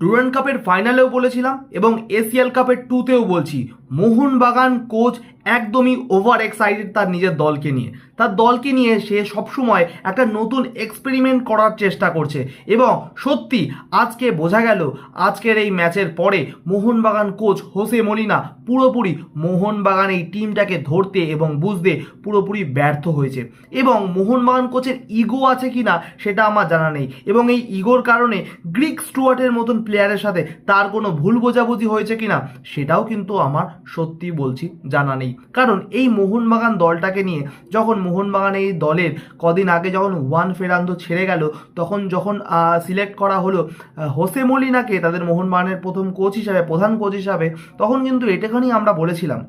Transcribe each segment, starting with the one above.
Durand কাপের ফাইনালেও বলেছিলাম এবং এশিয়াল কাপের টুতেও বলছি। মোহনবাগান কোচ একদমই ওভার এক্সাইটেড তার নিজের দলকে নিয়ে। তার দলকে নিয়ে সে সবসময় একটা নতুন এক্সপেরিমেন্ট করার চেষ্টা করছে। এবং সত্যি, আজকে বোঝা গেল, আজকের এই ম্যাচের পরে মোহনবাগান কোচ হোসে মলিনা পুরোপুরি মোহনবাগান এই টিমটাকে ধরতে এবং বুঝতে পুরোপুরি ব্যর্থ হয়েছে। এবং মোহনবাগান কোচের ইগো আছে কি না সেটা আমার জানা নেই। এবং এই ইগোর কারণে গ্রিক স্টুয়ার্টের মতন প্লেয়ারের সাথে তার কোনো ভুল বোঝাবুঝি হয়েছে কি না সেটাও কিন্তু আমার সত্যি বলছি জানা নেই। কারণ এই মোহনবাগান দলটাকে নিয়ে যখন মোহনবাগান এই দলের কদিন আগে যখন ওয়ান ফেরান্ত ছেড়ে গেল, তখন যখন সিলেক্ট করা হলো হোসে মলিনাকে তাদের মোহনবাগানের প্রথম কোচ হিসাবে, প্রধান কোচ হিসাবে, তখন কিন্তু এটাখানি আমরা বলেছিলাম।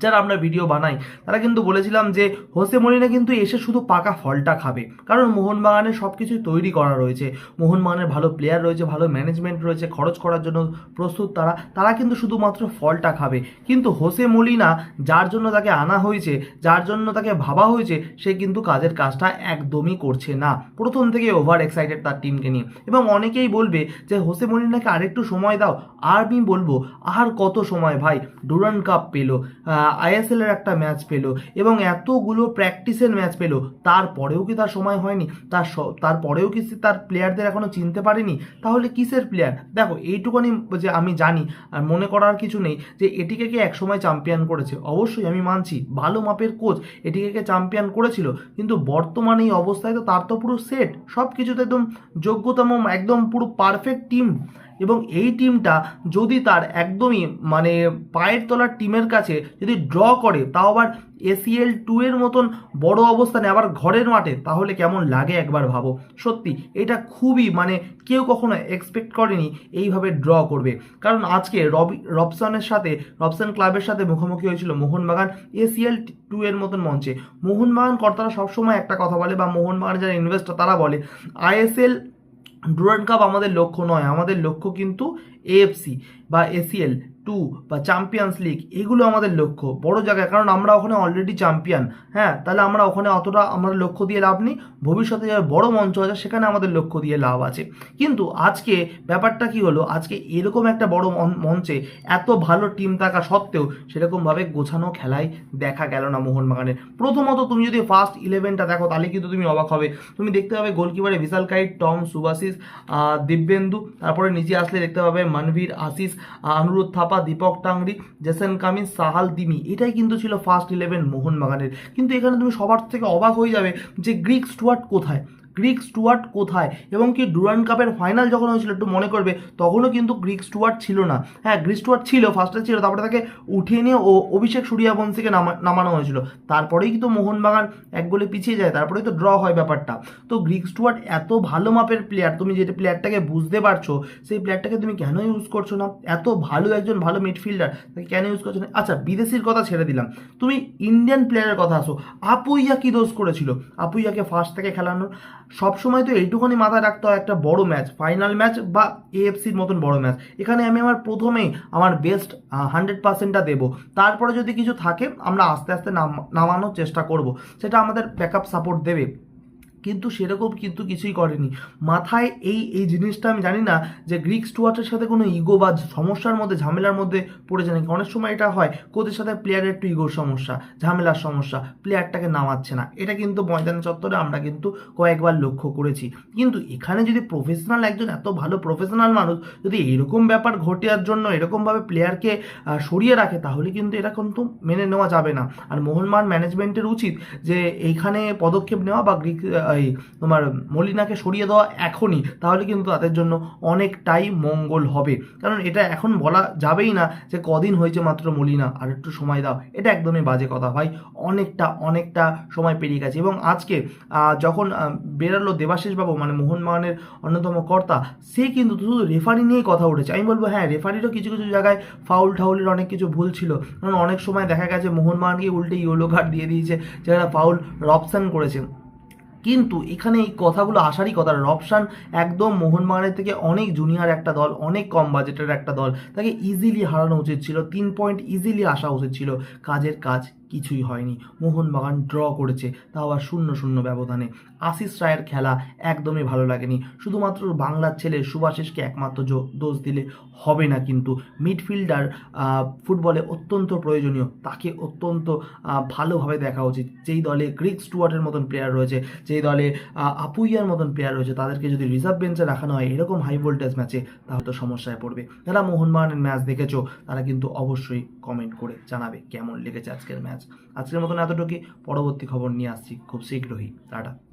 যারা আমরা ভিডিও বানাই, তারা কিন্তু বলেছিলাম যে হোসে মলিনা কিন্তু এসে শুধু পাকা ফলটা খাবে। কারণ মোহনবাগানের সব কিছুই তৈরি করা রয়েছে। মোহনবাগানের ভালো প্লেয়ার রয়েছে, ভালো ম্যানেজমেন্ট রয়েছে, খরচ করার জন্য প্রস্তুত তারা তারা কিন্তু শুধুমাত্র ফলটা খাবে। কিন্তু হোসে মলিনা যার জন্য তাকে আনা হয়েছে, যার জন্য তাকে ভাবা হয়েছে, সে কিন্তু কাজের কাজটা একদমই করছে না। প্রথম থেকে ওভার এক্সাইটেড তার টিমকে নিয়ে। এবং অনেকেই বলবে যে হোসে মলিনাকে আরেকটু সময় দাও। আর আমি বলব, আর কত সময় ভাই? ডুরান কাপ পেল। আইএসএল এর একটা ম্যাচ পেল এবং এতগুলো প্র্যাকটিসের ম্যাচ পেল। তারপরেও কি তার সময় হয়নি? তার তারপরেও কি তার প্লেয়ারদের এখনও চিনতে পারেনি? তাহলে কিসের প্লেয়ার দেখো, এইটুকুনি যে আমি জানি, আর মনে করার কিছু নেই যে এটিকে কে একসময় চ্যাম্পিয়ন করেছে। অবশ্যই আমি মানছি, ভালো মাপের কোচ এটিকে কে চ্যাম্পিয়ন করেছিল, কিন্তু বর্তমানে এই অবস্থায় তো তার তো পুরো সেট সব কিছুতে একদম যোগ্যতম, একদম পুরো পারফেক্ট টিম এবং এই টিমটা যদি তার একদমই মানে পায়ের তলার টিমের কাছে যদি ড্র করে, তাও আবার এসিএল টু এর মতন বড় অবস্থানে আবার ঘরের মাঠে, তাহলে কেমন লাগে একবার ভাবো। সত্যি, এটা খুবই মানে কেউ কখনো এক্সপেক্ট করেনি এইভাবে ড্র করবে। কারণ আজকে রবি, রবসানের সাথে, রবসান ক্লাবের সাথে মুখোমুখি হয়েছিল মোহনবাগান এসিএল টু এর মতন মঞ্চে। মোহনবাগান কর্তারা সবসময় একটা কথা বলে বা মোহনবাগান যারা ইনভেস্টর তারা বলে আইএসএল ডুরান্ড কাপ আমাদের লক্ষ্য নয় আমাদের লক্ষ্য কিন্তু এএফসি বা এসিএল টু বা চ্যাম্পিয়ন্স লিগ এগুলো আমাদের লক্ষ্য বড় জায়গায় কারণ আমরা ওখানে অলরেডি চ্যাম্পিয়ন হ্যাঁ তাহলে আমরা ওখানে অতটা আমাদের লক্ষ্য দিয়ে লাভ নেই। ভবিষ্যতে যারা বড় মঞ্চ আছে সেখানে আমাদের লক্ষ্য দিয়ে লাভ আছে। কিন্তু আজকে ব্যাপারটা কি হলো? আজকে এরকম একটা বড় মঞ্চে এত ভালো টিম থাকা সত্ত্বেও সেরকমভাবে গোছানো খেলায় দেখা গেল না মোহনবাগানের। প্রথমত তুমি যদি ফার্স্ট ইলেভেনটা দেখো তাহলে কিন্তু তুমি অবাক হবে। তুমি দেখতে পাবে গোলকিপারে বিশাল কাইট টম আহ, দিব্যেন্দু তারপরে নিচে আসলে দেখতে পাবে Manvir Ashish Anirudh Thapa Deepak Tangri, Jason Cummings, Sahal Dimi এটাই কিন্তু ছিল ফার্স্ট ইলেভেন মোহনবাগানের। কিন্তু এখানে তুমি সবার থেকে অবাক হয়ে যাবে যে গ্রিক স্টুয়ার্ট কোথায়? গ্রিক স্টুয়ার্ট কোথায়? এবং কি ডুরান্ড কাপের ফাইনাল যখন হয়েছিল, একটু মনে করবে, তখনও কিন্তু গ্রিক স্টুয়ার্ট ছিল না। হ্যাঁ গ্রিক স্টুয়ার্ট ছিল ফার্স্টে ছিল, তারপরে তাকে উঠিয়ে নিয়ে ও অভিষেক সূর্যবংশীকে নামা, নামানো হয়েছিল। তারপরেই কিন্তু মোহনবাগান এক গোলে পিছিয়ে যায়, তারপরেই তো ড্র হয় ব্যাপারটা। তো গ্রিক স্টুয়ার্ট এত ভালো মাপের প্লেয়ার তুমি যেটা প্লেয়ারটাকে বুঝতে পারছ, সেই প্লেয়ারটাকে তুমি কেন ইউজ করছ না? এত ভালো একজন ভালো মিডফিল্ডার তাকে কেন ইউজ করছ না? আচ্ছা বিদেশির কথা ছেড়ে দিলাম। তুমি ইন্ডিয়ান প্লেয়ারের কথা আসো, আপুইয়া কি দোষ করেছিল? আপুইয়াকে ফার্স্ট থেকে খেলানোর সবসময় তো এইটুকুনি মাথায় রাখতে হয় একটা বড় ম্যাচ ফাইনাল ম্যাচ বা এএফসির মতন বড় ম্যাচ। এখানে আমি আমার প্রথমেই আমার বেস্ট হান্ড্রেড পার্সেন্টটা দেবো। তারপরে যদি কিছু থাকে, আমরা আস্তে আস্তে নাম- নামানোর চেষ্টা করব। সেটা আমাদের ব্যাকআপ সাপোর্ট দেবে। কিন্তু সেরকম কিন্তু কিছুই করেনি। মাথায় এই এই জিনিসটা আমি জানি না যে গ্রিক স্টুয়ার্টের সাথে কোনো ইগো বা সমস্যার মধ্যে, ঝামেলার মধ্যে পড়েছে নাকি? অনেক সময় এটা হয় কোচের সাথে প্লেয়ারের একটু ইগোর সমস্যা, ঝামেলার সমস্যা প্লেয়ারটাকে নামাচ্ছে না। এটা কিন্তু ময়দান চত্বরে আমরা কিন্তু কয়েকবার লক্ষ্য করেছি। কিন্তু এখানে যদি প্রফেশনাল একজন এত ভালো প্রফেশনাল মানুষ যদি এরকম ব্যাপার ঘটার জন্য এরকমভাবে প্লেয়ারকে সরিয়ে রাখে, তাহলে কিন্তু এটা কিন্তু মেনে নেওয়া যাবে না। আর মোহনবাগান ম্যানেজমেন্টের উচিত যে এইখানে পদক্ষেপ নেওয়া বা গ্রিক এই তোমার মলিনাকে সরিয়ে দেওয়া এখনই, তাহলে কিন্তু তাদের জন্য অনেকটাই মঙ্গল হবে। কারণ এটা এখন বলা যাবেই না যে কদিন হয়েছে মাত্র মলিনা, আর একটু সময় দাও। এটা একদমই বাজে কথা ভাই, অনেকটা অনেকটা সময় পেরিয়ে গেছে। এবং আজকে যখন বেরালো দেবাশিস বাবু মানে মোহনবাগানের অন্যতম কর্তা, সে কিন্তু শুধু রেফারি নিয়েই কথা উঠেছে। আমি বলব হ্যাঁ রেফারিরও কিছু কিছু জায়গায় ফাউল ঠাউলের অনেক কিছু ভুল ছিল। কারণ অনেক সময় দেখা গেছে মোহনবাগানকে উল্টে ইয়েলো কার্ড দিয়ে দিয়েছে, যারা ফাউল রপশন করেছে। কিন্তু এখানে এই কথাগুলো আসারই কথা রপশান একদম মোহনবাগানের থেকে অনেক জুনিয়র একটা দল, অনেক কম বাজেটের একটা দল। তাকে ইজিলি হারানো উচিত ছিল, তিন পয়েন্ট ইজিলি আসা উচিত ছিল। কাজের কাজ কিছুই হয়নি। মোহনবাগান ড্র করেছে, তাও আবার শূন্য শূন্য ব্যবধানে। আশিস রায়ের খেলা একদমই ভালো লাগেনি। শুধুমাত্র বাংলার ছেলে সুভাষিসকে একমাত্র দোষ দিলে হবে না কিন্তু। মিডফিল্ডার ফুটবলে অত্যন্ত প্রয়োজনীয়। তাকে অত্যন্ত ভালোভাবে দেখা উচিত। যেই দলে গ্রিক স্টুয়ার্টের মতন প্লেয়ার রয়েছে, যেই দলে আপুইয়ার মতন প্লেয়ার রয়েছে, তাদেরকে যদি রিজার্ভ বেঞ্চে রাখানো হয় এরকম হাই ভোল্টেজ ম্যাচে তাহলে তো সমস্যায় পড়বে। যারা মোহনবাগানের ম্যাচ দেখেছ, তারা কিন্তু অবশ্যই কমেন্ট করে জানাবে কেমন লেগেছে আজকের ম্যাচ আজকের মতন এতটুকুই। পরবর্তী খবর নিয়ে আসছি। খুব শীঘ্রই। টাটা।